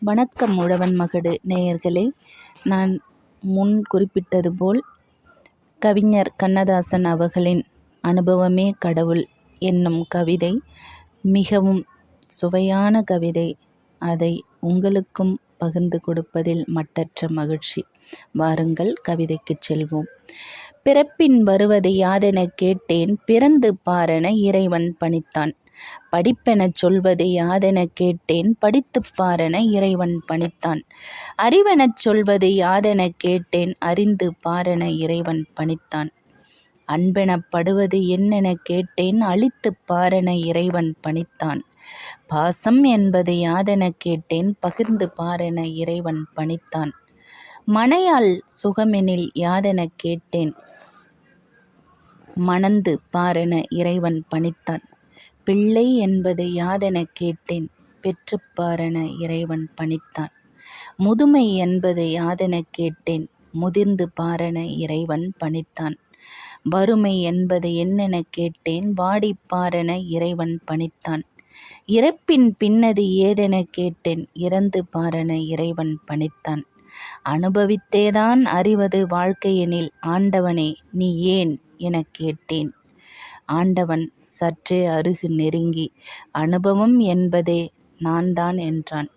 வணக்கம் உழவன் மகடு நேயர்களே நான் முன் குறிப்பிட்டது போல் கவிஞர் கண்ணதாசன் அவர்களின் அனுபவமே கடவுள் என்னும் கவிதை மிகவும் சுவையான கவிதை. அதை உங்களுக்கும் பகிர்ந்து கொடுப்பதில் மட்டற்ற மகிழ்ச்சி. வாருங்கள் கவிதைக்குச் செல்வோம். பிறப்பின் வருவதை யாதென கேட்டேன் பிறந்து பாரென இறைவன் பணித்தான். படிப்பெனச் சொல்வது யாதெனக் கேட்டேன் படித்துப் பாரென இறைவன் பணித்தான். அறிவெனச் சொல்வது யாதெனக் கேட்டேன் அறிந்து பாரென இறைவன் பணித்தான். அன்பெனப்படுவது என்னெனக் கேட்டேன் அழித்துப் பாரென இறைவன் பணித்தான். பாசம் என்பது யாதெனக் கேட்டேன் பகிர்ந்து பாரென இறைவன் பணித்தான். மனையாள் சுகமெனில் யாதெனக் கேட்டேன் மணந்து பாரென இறைவன் பணித்தான். பிள்ளை என்பது யாதெனக் கேட்டேன் பெற்றுப் பாரென இறைவன் பணித்தான். முதுமை என்பது யாதெனக் கேட்டேன் முதிர்ந்து பாரென இறைவன் பணித்தான். வறுமை என்பது என்னெனக் கேட்டேன் வாடிப் பாரென இறைவன் பணித்தான். இறப்பின் பின்னது ஏதெனக் கேட்டேன் இறந்து பாரென இறைவன் பணித்தான். அனுபவித்தேதான் அறிவது வாழ்க்கையெனில் ஆண்டவனே நீ ஏன் எனக் கேட்டேன். ஆண்டவன் சற்றே அருகு நெருங்கி அனுபவம் என்பதே நான்தான் என்றான்.